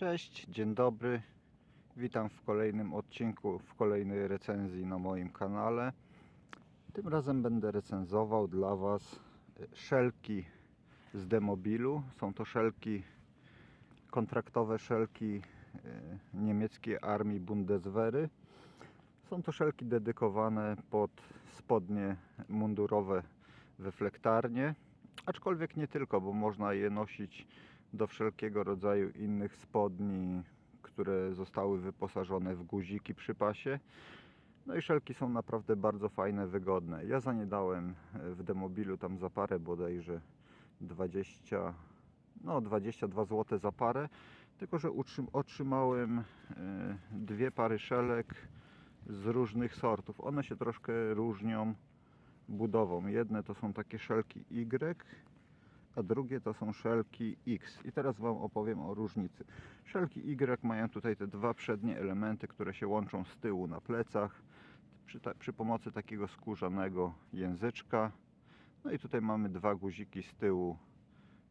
Cześć, dzień dobry. Witam w kolejnym odcinku, w kolejnej recenzji na moim kanale. Tym razem będę recenzował dla Was e, szelki z Demobilu. Są to szelki, kontraktowe szelki e, niemieckiej armii Bundeswehry. Są to szelki dedykowane pod spodnie mundurowe we flektarnie, aczkolwiek nie tylko, bo można je nosić do wszelkiego rodzaju innych spodni, które zostały wyposażone w guziki przy pasie. No i szelki są naprawdę bardzo fajne, wygodne. Ja za nie dałem e, w demobilu tam za parę bodajże 20, no 22 zł za parę, tylko że otrzymałem e, dwie pary szelek z różnych sortów. One się troszkę różnią budową. Jedne to są takie szelki Y, a drugie to są szelki X. I teraz Wam opowiem o różnicy. Szelki Y mają tutaj te dwa przednie elementy, które się łączą z tyłu na plecach przy, ta, przy pomocy takiego skórzanego języczka. No i tutaj mamy dwa guziki z tyłu,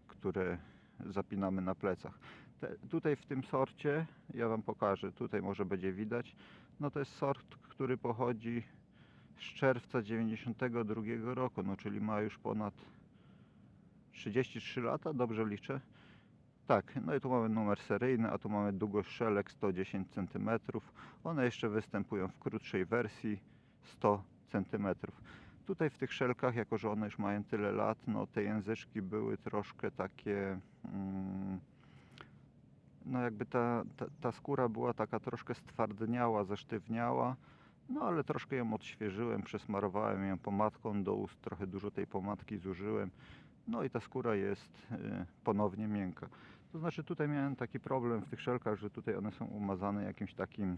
które zapinamy na plecach. Te, tutaj w tym sorcie, ja Wam pokażę, tutaj może będzie widać, no to jest sort, który pochodzi z czerwca 92 roku, no czyli ma już ponad 33 lata, dobrze liczę? Tak, no i tu mamy numer seryjny, a tu mamy długość szelek 110 cm. One jeszcze występują w krótszej wersji 100 cm. Tutaj w tych szelkach, jako że one już mają tyle lat, no te języczki były troszkę takie. Mm, no jakby ta, ta, ta skóra była taka troszkę stwardniała, zesztywniała. No ale troszkę ją odświeżyłem, przesmarowałem ją pomadką do ust, trochę dużo tej pomadki zużyłem. No i ta skóra jest y, ponownie miękka. To znaczy tutaj miałem taki problem w tych szelkach, że tutaj one są umazane jakimś takim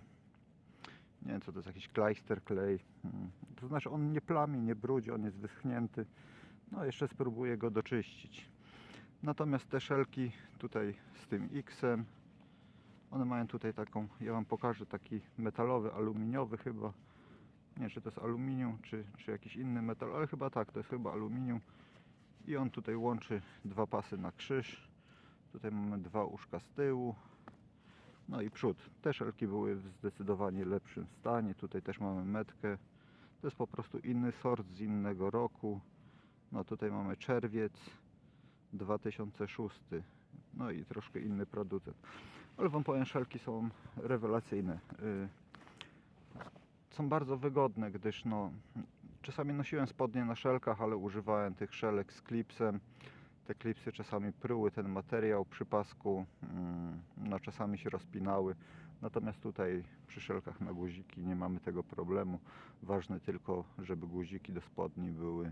nie wiem co to jest, jakiś kleister klej. Mm. To znaczy on nie plami, nie brudzi, on jest wyschnięty. No jeszcze spróbuję go doczyścić. Natomiast te szelki tutaj z tym X-em one mają tutaj taką, ja Wam pokażę taki metalowy, aluminiowy chyba. Nie czy to jest aluminium, czy, czy jakiś inny metal, ale chyba tak, to jest chyba aluminium. I on tutaj łączy dwa pasy na krzyż. Tutaj mamy dwa uszka z tyłu. No i przód. Te szelki były w zdecydowanie lepszym stanie. Tutaj też mamy metkę. To jest po prostu inny sort z innego roku. No tutaj mamy czerwiec 2006. No i troszkę inny producent. Ale wam powiem, szelki są rewelacyjne. Y, Są bardzo wygodne, gdyż no, czasami nosiłem spodnie na szelkach, ale używałem tych szelek z klipsem. Te klipsy czasami pruły ten materiał przy pasku, mm, no czasami się rozpinały. Natomiast tutaj przy szelkach na guziki nie mamy tego problemu. Ważne tylko, żeby guziki do spodni były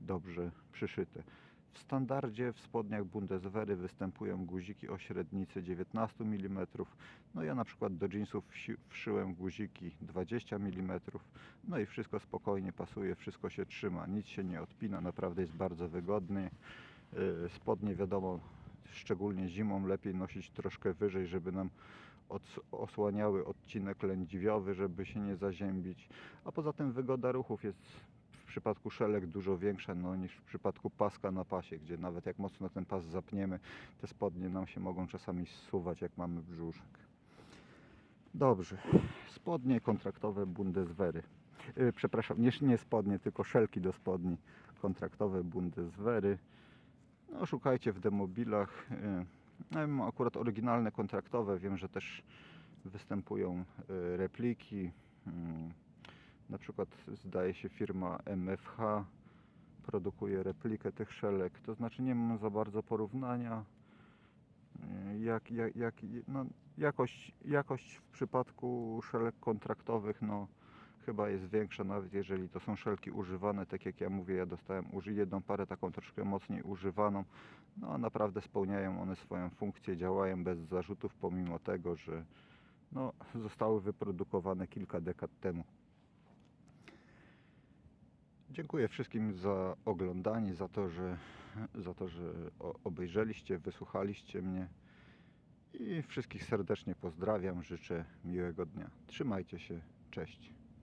dobrze przyszyte. W standardzie w spodniach Bundeswehry występują guziki o średnicy 19 mm. No ja na przykład do jeansów wszyłem guziki 20 mm. No i wszystko spokojnie pasuje, wszystko się trzyma, nic się nie odpina, naprawdę jest bardzo wygodny. Yy, Spodnie wiadomo, szczególnie zimą lepiej nosić troszkę wyżej, żeby nam osłaniały odcinek lędźwiowy, żeby się nie zaziębić. A poza tym wygoda ruchów jest przypadku szelek dużo większa no, niż w przypadku paska na pasie, gdzie nawet jak mocno ten pas zapniemy, te spodnie nam się mogą czasami zsuwać, jak mamy brzuszek. Dobrze, spodnie kontraktowe Bundeswehry. Yy, przepraszam, nie, nie spodnie, tylko szelki do spodni kontraktowe Bundeswehry. No, szukajcie w demobilach. Yy, No, ja mam akurat oryginalne kontraktowe. Wiem, że też występują yy, repliki. Na przykład zdaje się firma MFH produkuje replikę tych szelek. To znaczy nie mam za bardzo porównania. Jak, jak, jak, no, jakość, jakość w przypadku szelek kontraktowych no, chyba jest większa, nawet jeżeli to są szelki używane. Tak jak ja mówię, ja dostałem jedną parę taką troszkę mocniej używaną. No a naprawdę spełniają one swoją funkcję, działają bez zarzutów, pomimo tego, że no, zostały wyprodukowane kilka dekad temu. Dziękuję wszystkim za oglądanie, za to, że, za to, że obejrzeliście, wysłuchaliście mnie. I wszystkich serdecznie pozdrawiam, życzę miłego dnia. Trzymajcie się, cześć.